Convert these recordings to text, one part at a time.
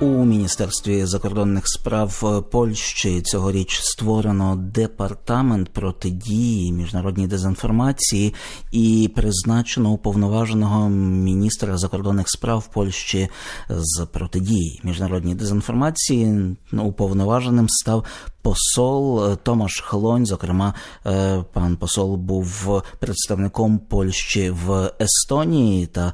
У міністерстві закордонних справ Польщі цьогоріч створено департамент протидії міжнародній дезінформації і призначено уповноваженого міністра закордонних справ Польщі з протидії міжнародній дезінформації. Уповноваженим став посол е, Томаш Хлонь. Зокрема, е, пан посол був представником Польщі в Естонії та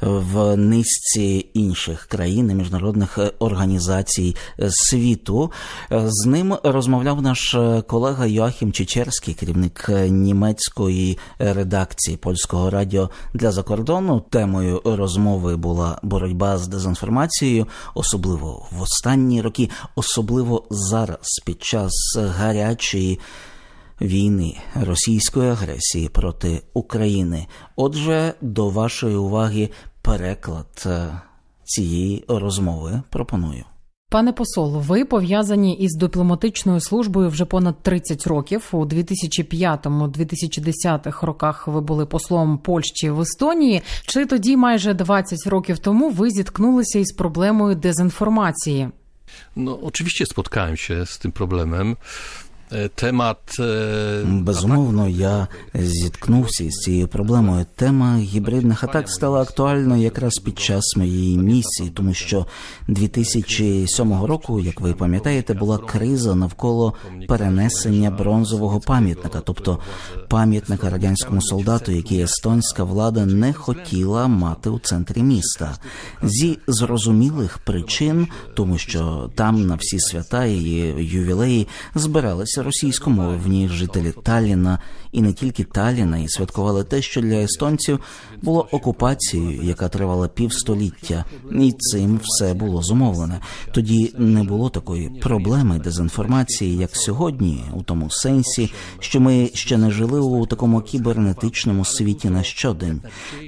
в низці інших країн міжнародних е, організацій е, світу. Е, З ним розмовляв наш е, колега Йоахім Чечерський, керівник е, німецької редакції польського радіо для закордону. Темою розмови була боротьба з дезінформацією, особливо в останні роки, особливо зараз, під час гарячої війни російської агресії проти України. Отже, до вашої уваги переклад е, цієї розмови пропоную. Пане посол, ви пов'язані із дипломатичною службою вже понад 30 років. У 2005-2010 роках ви були послом Польщі в Естонії. Чи тоді, майже 20 років тому, ви зіткнулися із проблемою дезінформації? No, oczywiście spotkałem się z tym problemem. E, Temat. e, Безумовно, я зіткнувся із цією проблемою. Тема гібридних атак стала актуальною якраз під час моєї місії, тому що 2007 року, як ви пам'ятаєте, була криза навколо перенесення бронзового пам'ятника, тобто пам'ятника радянському солдату, який естонська влада не хотіла мати у центрі міста зі зрозумілих причин, тому що там на всі свята і ювілеї збиралися російськомовні жителі Талліна і не тільки Талліна, і святкували те, що для естонців було окупацією, яка тривала півстоліття, і цим все було зумовлене. Тоді не було такої проблеми дезінформації, як сьогодні, у тому сенсі, що ми ще не жили у такому кібернетичному світі на щодень.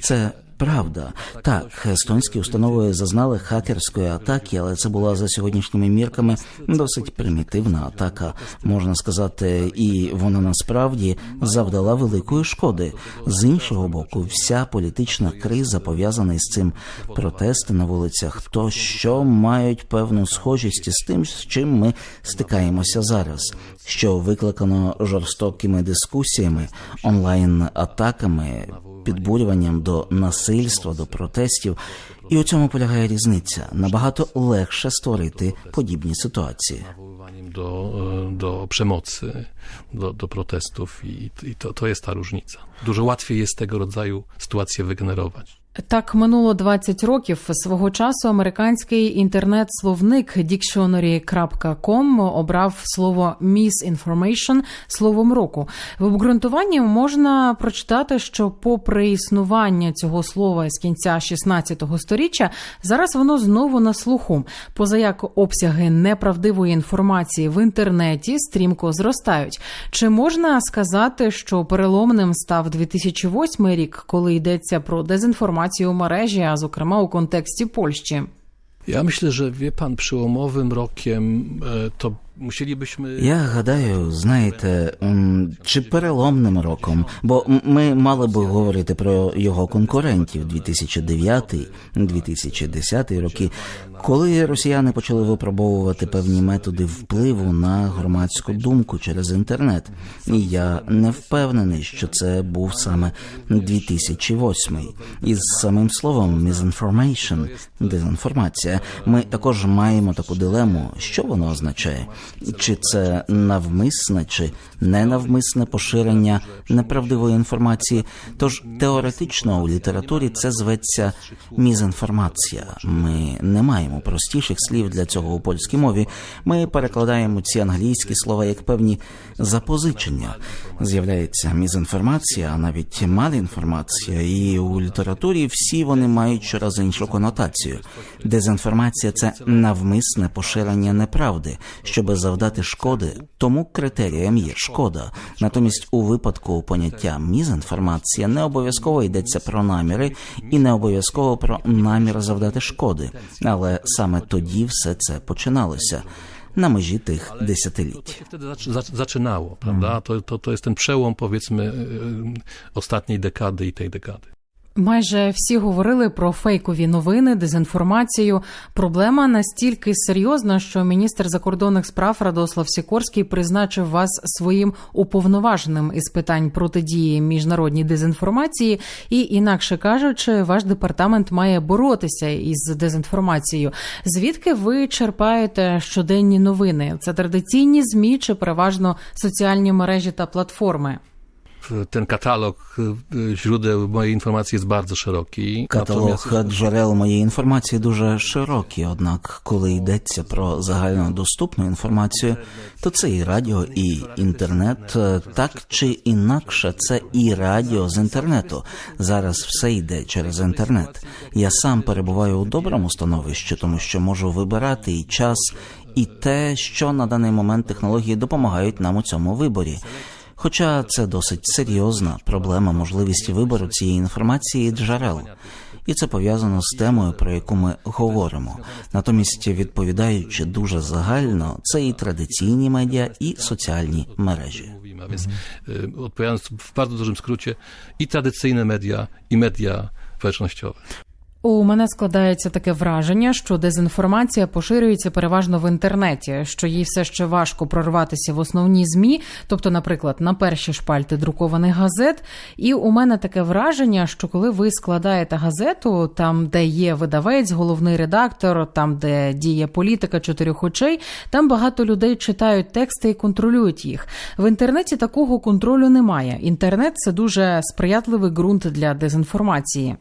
Це Правда, так, естонські установи зазнали хакерської атаки, але це була за сьогоднішніми мірками досить примітивна атака, можна сказати, і вона насправді завдала великої шкоди. З іншого боку, вся політична криза пов'язана із цим. Протести на вулицях, то що мають певну схожість із тим, з чим ми стикаємося зараз, що викликано жорстокими дискусіями, онлайн-атаками підбурюванням до насильства, до протестів. І у цьому полягає різниця. Набагато легше створити подібні ситуації. e, do przemocy, do, do protestów, i, i to, to jest ta różnica. Dużo łatwiej jest tego rodzaju sytuacje wygenerować. Так минуло 20 років. Свого часу американський інтернет-словник Dictionary.com обрав слово misinformation словом року. В обґрунтуванні можна прочитати, що, попри існування цього слова з кінця 16 сторіччя, зараз воно знову на слуху. Позаяк обсяги неправдивої інформації в інтернеті стрімко зростають. Чи можна сказати, що переломним став 2008 рік, коли йдеться про дезінформацію у мережі, а зокрема у контексті Польщі? Ja myślę, że wie pan, przełomowym rokiem e, to musielibyśmy. Я гадаю, знаєте, чи переломним роком, бо ми мали би говорити про його конкурентів 2009-2010 роки, коли росіяни почали випробовувати певні методи впливу на громадську думку через інтернет. І я не впевнений, що це був саме 2008. Із самим словом misinformation, дезінформація, ми також маємо таку дилему, що воно означає. Чи це навмисне чи ненавмисне поширення неправдивої інформації? Тож теоретично у літературі це зветься мізінформація. Ми не маємо простіших слів для цього у польській мові. Ми перекладаємо ці англійські слова як певні запозичення. З'являється мізінформація, а навіть малінформація, і у літературі всі вони мають щораз іншу конотацію. Дезінформація це навмисне поширення неправди, щоби завдати шкоди. Тому критерієм є шкода. Натомість, у випадку поняття мізінформація не обов'язково йдеться про наміри і не обов'язково про намір завдати шкоди. Але саме тоді все це починалося. На межі тих десятиліть. się wtedy zaczy- zac- zaczynało, prawda? To, to, to jest ten przełom, powiedzmy, ostatniej dekady i tej dekady. Майже всі говорили про фейкові новини, дезінформацію. Проблема настільки серйозна, що міністр закордонних справ Радослав Сікорський призначив вас своїм уповноваженим із питань протидії міжнародній дезінформації. І інакше кажучи, ваш департамент має боротися із дезінформацією. Звідки ви черпаєте щоденні новини? Це традиційні змі чи переважно соціальні мережі та платформи? Ten katalog y, źródeł mojej informacji jest bardzo szeroki. Каталог Natomiast- джерел моєї інформації дуже широкий, однак, коли йдеться про загальнодоступну інформацію, то це і радіо, і інтернет. Так чи інакше, це і радіо з інтернету. Зараз все йде через інтернет. Я сам перебуваю у доброму становищі, тому що можу вибирати і час, і те, що на даний момент технології допомагають нам у цьому виборі. Хоча це досить серйозна проблема можливості вибору цієї інформації і джерел. І це пов'язано з темою, про яку ми говоримо. Натомість, відповідаючи дуже загально, це і традиційні медіа, і соціальні мережі. y, odpowiadając w bardzo dużym skrócie, i tradycyjne media, społecznościowe. У мене складається таке враження, що дезінформація поширюється переважно в інтернеті, що їй все ще важко прорватися в основні змі, тобто, наприклад, на перші шпальти друкованих газет. І у мене таке враження, що коли ви складаєте газету, там де є видавець, головний редактор, там де діє політика чотирьох очей, там багато людей читають тексти і контролюють їх. В інтернеті такого контролю немає. Інтернет це дуже сприятливий ґрунт для дезінформації.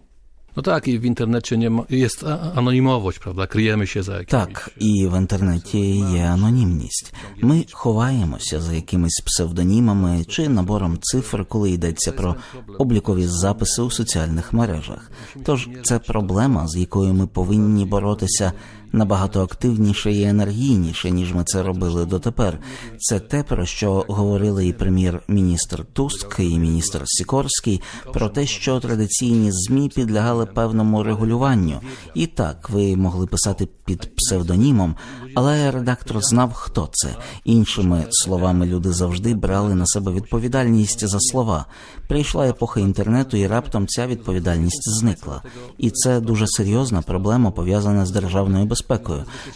No tak, i w internecie nie ma, jest anonimowość, prawda? Kryjemy się za jakimiś... Так, і в інтернеті є анонімність. Ми ховаємося за якимись псевдонімами чи набором цифр, коли йдеться про облікові записи у соціальних мережах. Тож це проблема, з якою ми повинні боротися набагато активніше і енергійніше, ніж ми це робили дотепер. Це те, про що говорили і прем'єр-міністр Туск, і міністр Сікорський, про те, що традиційні змі підлягали певному регулюванню. І так, ви могли писати під псевдонімом, але редактор знав, хто це. Іншими словами, люди завжди брали на себе відповідальність за слова. Прийшла епоха інтернету, і раптом ця відповідальність зникла. І це дуже серйозна проблема, пов'язана з державною безпекою.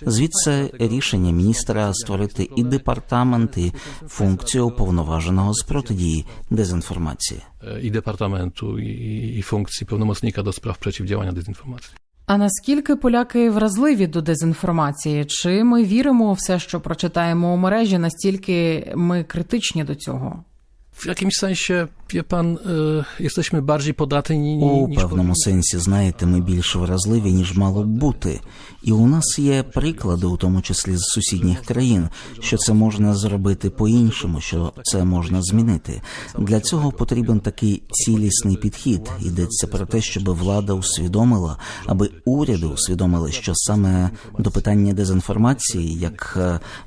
Звідси рішення міністра створити і департамент, і функцію уповноваженого з протидії дезінформації. i departamentu, i, i funkcji pełnomocnika do spraw przeciwdziałania dezinformacji. А наскільки поляки вразливі до дезінформації? Чи ми віримо у все, що прочитаємо у мережі, настільки ми критичні до цього? W jakimś sensie, wie pan, y, jesteśmy bardziej podatni У niż певному сенсі, знаєте, ми більш вразливі, ніж мало б бути. І у нас є приклади, у тому числі з сусідніх країн, що це можна зробити по-іншому, що це можна змінити. Для цього потрібен такий цілісний підхід. Йдеться про те, щоб влада усвідомила, аби уряди усвідомили, що саме до питання дезінформації, як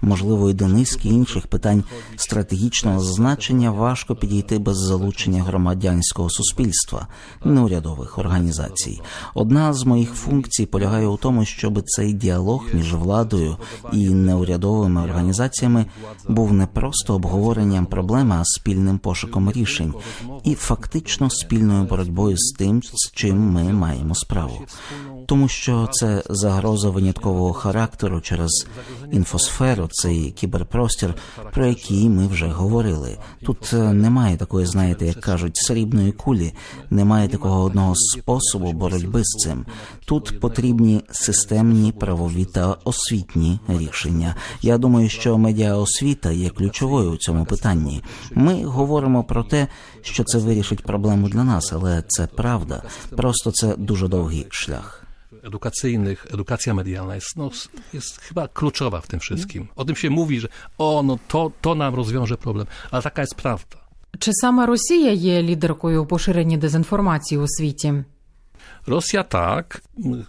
можливо і до низки інших питань стратегічного значення, важко підійти без залучення громадянського суспільства, неурядових організацій. Одна з моїх функцій полягає у тому, щоб цей діалог між владою і неурядовими організаціями був не просто обговоренням проблеми, а спільним пошуком рішень і фактично спільною боротьбою з тим, з чим ми маємо справу. Тому що це загроза виняткового характеру через інфосферу, цей кіберпростір, про який ми вже говорили. Тут е, немає такої, знаєте, як кажуть, срібної кулі, немає такого одного способу боротьби з цим. Тут потрібні системні правові та освітні рішення. Я думаю, що медіаосвіта є ключовою у цьому питанні. Ми говоримо про те, що це вирішить проблему для нас, але це правда. Просто це дуже довгий шлях. edukacyjnych, edukacja medialna jest, no, jest chyba kluczowa w tym wszystkim. O tym się mówi, że o, no to, to nam rozwiąże problem, ale taka jest prawda. Чи саме Росія є лідеркою у поширенні дезінформації у світі? Rosja tak,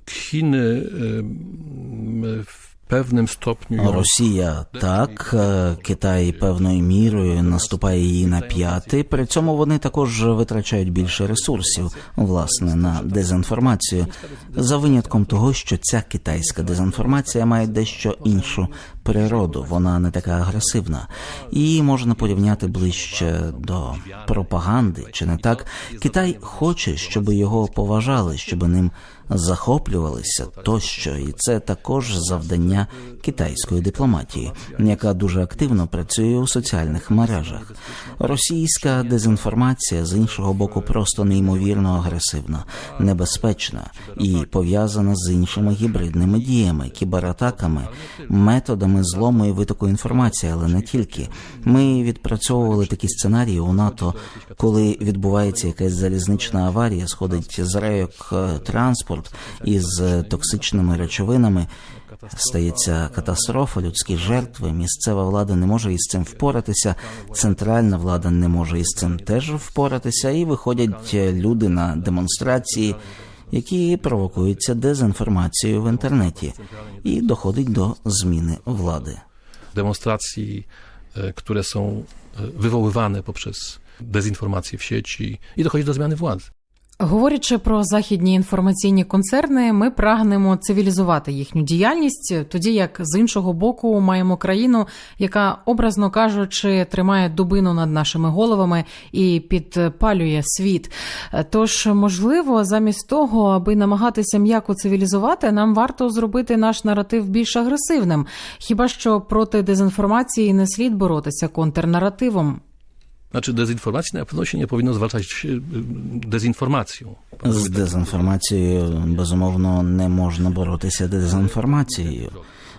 Chiny w pewnym stopniu... Росія так, е, Китай певною мірою наступає її на п'яти. При цьому вони також витрачають більше ресурсів, власне, на дезінформацію, за винятком того, що ця китайська дезінформація має дещо іншу природу. Вона не така агресивна. Її можна порівняти ближче до пропаганди, чи не так? Китай хоче, щоб його поважали, щоб ним захоплювалися тощо, і це також завдання китайської дипломатії, яка дуже активно працює у соціальних мережах. Російська дезінформація з іншого боку просто неймовірно агресивна, небезпечна і пов'язана з іншими гібридними діями, кібератаками, методами злому і витоку інформації, але не тільки. Ми відпрацьовували такі сценарії у НАТО, коли відбувається якась залізнична аварія, сходить з рейок е, транспорт із е, токсичними речовинами. Стається катастрофа, людські жертви. Місцева влада не може із цим впоратися. Центральна влада не може із цим теж впоратися. І виходять е, люди на демонстрації, які провокуються дезінформацією в інтернеті, і доходить до зміни влади. demonstracji, e, które są wywoływane poprzez dezinformację w sieci i dochodzi do zmiany władzy. Говорячи про західні інформаційні концерни, ми прагнемо цивілізувати їхню діяльність, тоді як з іншого боку маємо країну, яка, образно кажучи, тримає дубину над нашими головами і підпалює світ. Тож, можливо, замість того, аби намагатися м'яко цивілізувати, нам варто зробити наш наратив більш агресивним. Хіба що проти дезінформації не слід боротися контрнаративом? Znaczy dezinformacji na pewno się nie powinno zwalczać e, dezinformacją. З дезінформацією безумовно не можна боротися дезінформацією.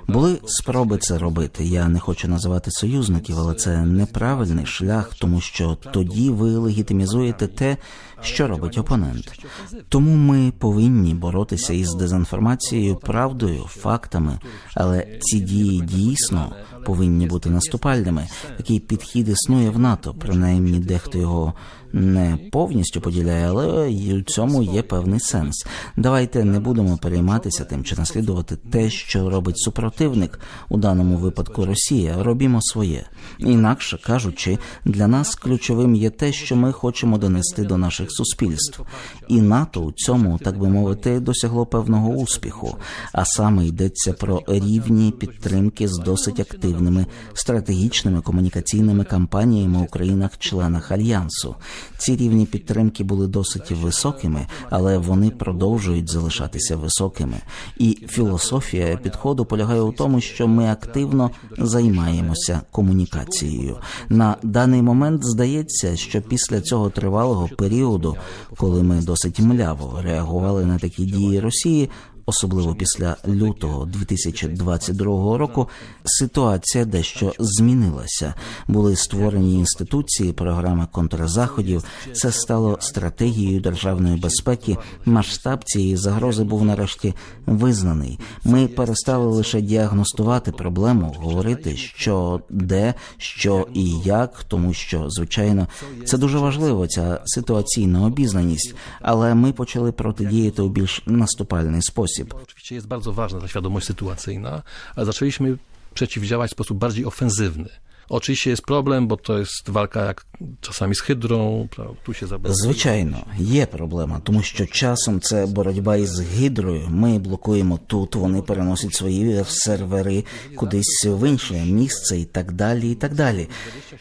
Були спроби це робити. Я не хочу називати союзників, але це неправильний шлях, тому що тоді ви легітимізуєте те, що робить опонент. Тому ми повинні боротися із дезінформацією, правдою, фактами, але ці дії дійсно повинні бути наступальними. Такий підхід існує в НАТО, принаймні дехто його не повністю поділяє, але у цьому є певний сенс. Давайте не будемо перейматися тим чи наслідувати те, що робить супротивник, у даному випадку Росія. Робімо своє. Інакше кажучи, для нас ключовим є те, що ми хочемо донести до наших суспільств. І НАТО у цьому, так би мовити, досягло певного успіху. А саме йдеться про рівні підтримки з досить активними стратегічними комунікаційними кампаніями у країнах-членах альянсу. Ці рівні підтримки були досить високими, але вони продовжують залишатися високими. І філософія підходу полягає у тому, що ми активно займаємося комунікацією. На даний момент здається, що після цього тривалого періоду, коли ми досить мляво реагували на такі дії Росії. Особливо після лютого 2022 року ситуація дещо змінилася. Були створені інституції, програми контрзаходів. Це стало стратегією державної безпеки. Масштаб цієї загрози був нарешті визнаний. Ми перестали лише діагностувати проблему, говорити, що де, що і як, тому що звичайно це дуже важливо. Ця ситуаційна обізнаність, але ми почали протидіяти у більш наступальний спосіб. To oczywiście jest bardzo ważna ta świadomość sytuacyjna, ale zaczęliśmy przeciwdziałać w sposób bardziej ofensywny. Oczywiście jest problem, bo to jest walka jak czasami z hydrą, tu się zablokuje. Звичайно, є проблема, тому що часом це боротьба із гідрою. Ми блокуємо тут, вони переносять свої сервери кудись в інше місце і так далі. І так далі.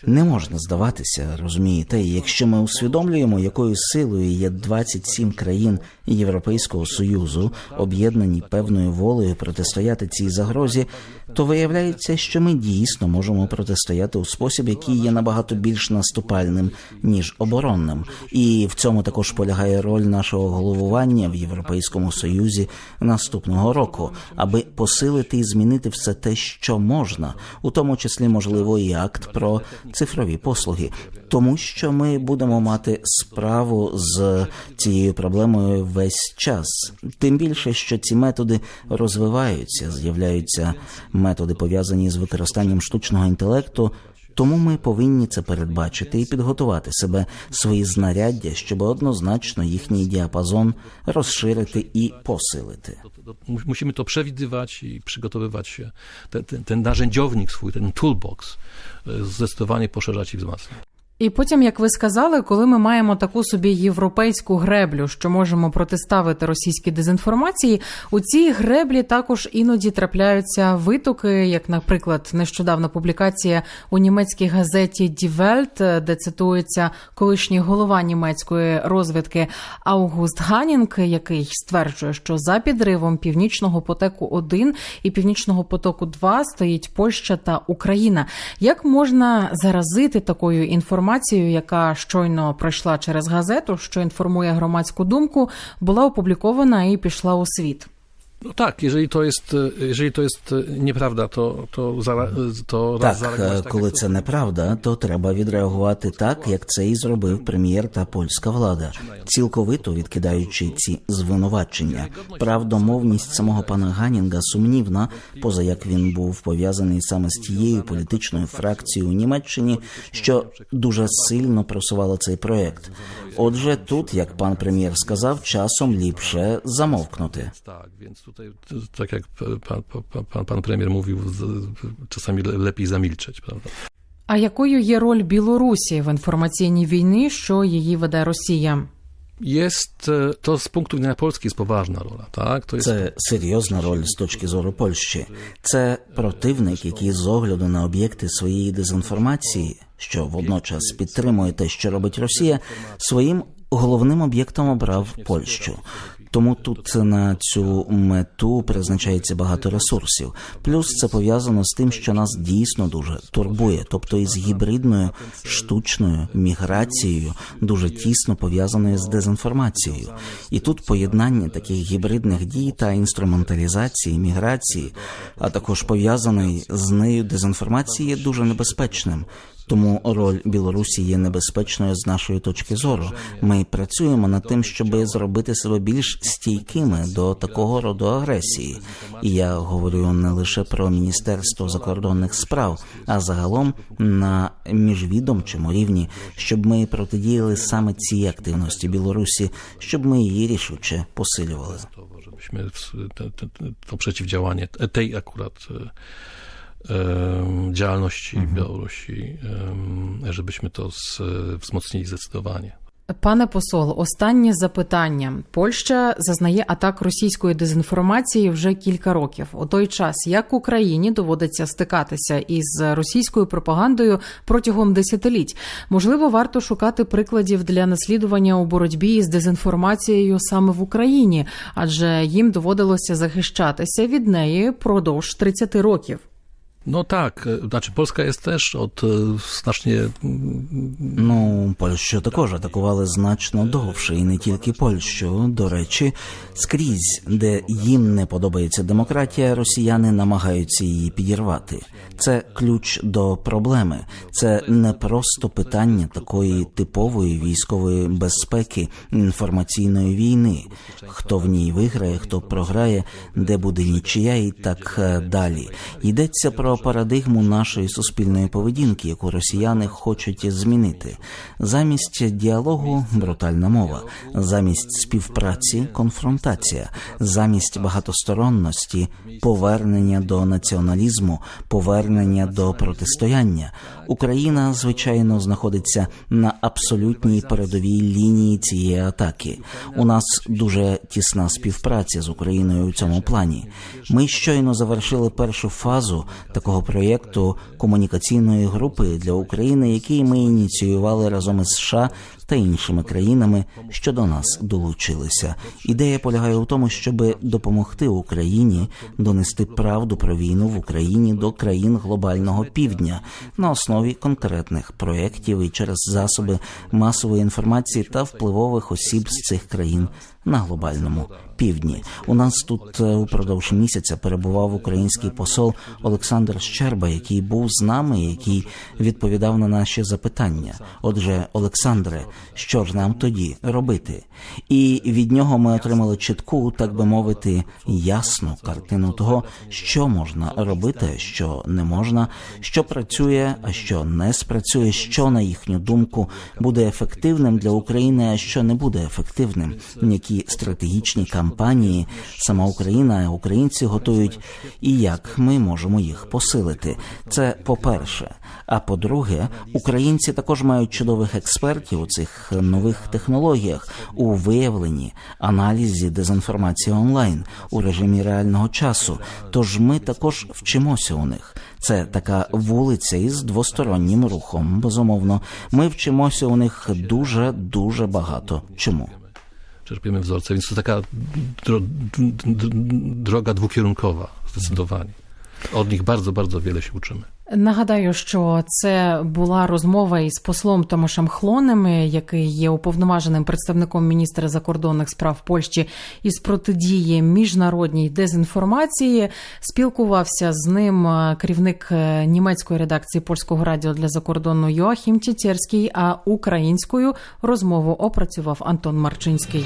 Не можна здаватися, розумієте? Якщо ми усвідомлюємо, якою силою є 27 країн Європейського союзу, об'єднані певною волею протистояти цій загрозі, то виявляється, що ми дійсно можемо протистояти у спосіб, який є набагато більш наступальним ніж оборонним. І в цьому також полягає роль нашого головування в Європейському Союзі наступного року, аби посилити і змінити все те, що можна, у тому числі можливо і акт про цифрові послуги. Тому що ми будемо мати справу з цією проблемою весь час. Тим більше, що ці методи розвиваються, з'являються методи пов'язані з використанням штучного інтелекту. Тому ми повинні це передбачити і підготувати себе свої знаряддя, щоб однозначно їхній діапазон розширити і посилити. I przygotowywać się. Ten, ten, ten narzędziownik swój, ten toolbox, e, zdecydowanie poszerzać i wzmacniać. І потім, як ви сказали, коли ми маємо таку собі європейську греблю, що можемо протиставити російській дезінформації, у цій греблі також іноді трапляються витоки, як, наприклад, нещодавна публікація у німецькій газеті Die Welt, де цитується колишній голова німецької розвідки Аугуст Ганінг, який стверджує, що за підривом північного потоку 1 і північного потоку 2 стоїть Польща та Україна. Як можна заразити такою інформацією, яка щойно пройшла через газету, що інформує громадську думку, була опублікована і пішла у світ? No tak, jeżeli to jest, jeżeli to jest nieprawda, to, to, zara, to raz Так, tak, коли це неправда, то треба відреагувати так, як це і зробив прем'єр та польська влада, цілковито відкидаючи ці звинувачення. Правдомовність самого пана Ганінга сумнівна, поза як він був пов'язаний саме з тією політичною фракцією у Німеччині, що дуже сильно просувала цей проект. Отже, тут, як пан прем'єр сказав, часом ліпше замовкнути. Tutaj, tak jak pan, pan, pan, pan premier mówił, z- czasami lepiej zamilczeć, prawda? А якою є роль Білорусі в інформаційній війні, що її веде Росія? Jest, e, to z punktu widzenia Polski jest poważna rola, tak? To jest Це серйозна роль з точки зору Польщі. Це противник, який з огляду на об'єкти своєї дезінформації, що водночас підтримує те, що робить Росія, своїм головним об'єктом обрав Польщу. Тому тут на цю мету призначається багато ресурсів. Плюс це пов'язано з тим, що нас дійсно дуже турбує, тобто із гібридною штучною міграцією, дуже тісно пов'язаною з дезінформацією. І тут поєднання таких гібридних дій та інструменталізації міграції, а також пов'язаної з нею дезінформації, є дуже небезпечним. Тому роль Білорусі є небезпечною з нашої точки зору. Ми працюємо над тим, щоб зробити себе більш стійкими до такого роду агресії. І я говорю не лише про міністерство закордонних справ, а загалом на міжвідомчому рівні, щоб ми протидіяли саме цій активності Білорусі, щоб ми її рішуче посилювали. to, przeciwdziałanie tej akurat działalności Białorusi, em, żebyśmy to wzmocnili zdecydowanie. Пане посол, останнє запитання. Польща зазнає атак російської дезінформації вже кілька років. У той час як Україні доводиться стикатися із російською пропагандою протягом десятиліть. Можливо, варто шукати прикладів для наслідування у боротьбі з дезінформацією саме в Україні, адже їм доводилося захищатися від неї продовж 30 років. No tak, e, znaczy Polska jest też od e, znacznie mm, Ну, Польщу також атакували значно довше, і не тільки Польщу. До речі, скрізь, де їм не подобається демократія, росіяни намагаються її підірвати. Це ключ до проблеми. Це не просто питання такої типової військової безпеки інформаційної війни. Хто в ній виграє, хто програє, де буде нічия, і так е, далі. Йдеться про парадигму нашої суспільної поведінки, яку росіяни хочуть змінити. Замість діалогу брутальна мова, замість співпраці конфронтація, замість багатосторонності повернення до націоналізму, повернення до протистояння. Україна, звичайно, знаходиться на абсолютній передовій лінії цієї атаки. У нас дуже тісна співпраця з Україною у цьому плані. Ми щойно завершили першу фазу такого проєкту комунікаційної групи для України, який ми ініціювали разом із США та іншими країнами, що до нас долучилися. Ідея полягає у тому, щоб допомогти Україні донести правду про війну в Україні до країн глобального півдня на основі конкретних проєктів і через засоби масової інформації та впливових осіб з цих країн на глобальному півдні. У нас тут е, упродовж місяця перебував український посол Олександр Щерба, який був з нами, який відповідав на наші запитання. Отже, Олександре, що ж нам тоді робити. І від нього ми отримали чітку, так би мовити, ясну картину того, що можна робити, що не можна, що працює, а що не спрацює, що на їхню думку буде ефективним для України, а що не буде ефективним. Які стратегічні кампанії сама Україна, українці готують, і як ми можемо їх посилити. Це по-перше. А по-друге, українці також мають чудових експертів у цих нових технологіях у виявленні, аналізі дезінформації онлайн у режимі реального часу. Тож ми також вчимося у них. Це така вулиця із двостороннім рухом. Безумовно, ми вчимося у них дуже дуже багато. Чому? czerpiemy wzorce, więc to taka dro, droga dwukierunkowa, zdecydowanie. Od nich bardzo, bardzo wiele. Нагадаю, що це була розмова із послом Томашем Хлонем, який є уповноваженим представником міністра закордонних справ Польщі із протидії міжнародній дезінформації. Спілкувався з ним е, керівник е, німецької редакції польського радіо для закордону Йоахім Тітерський, а українською розмову опрацював Антон Марчинський.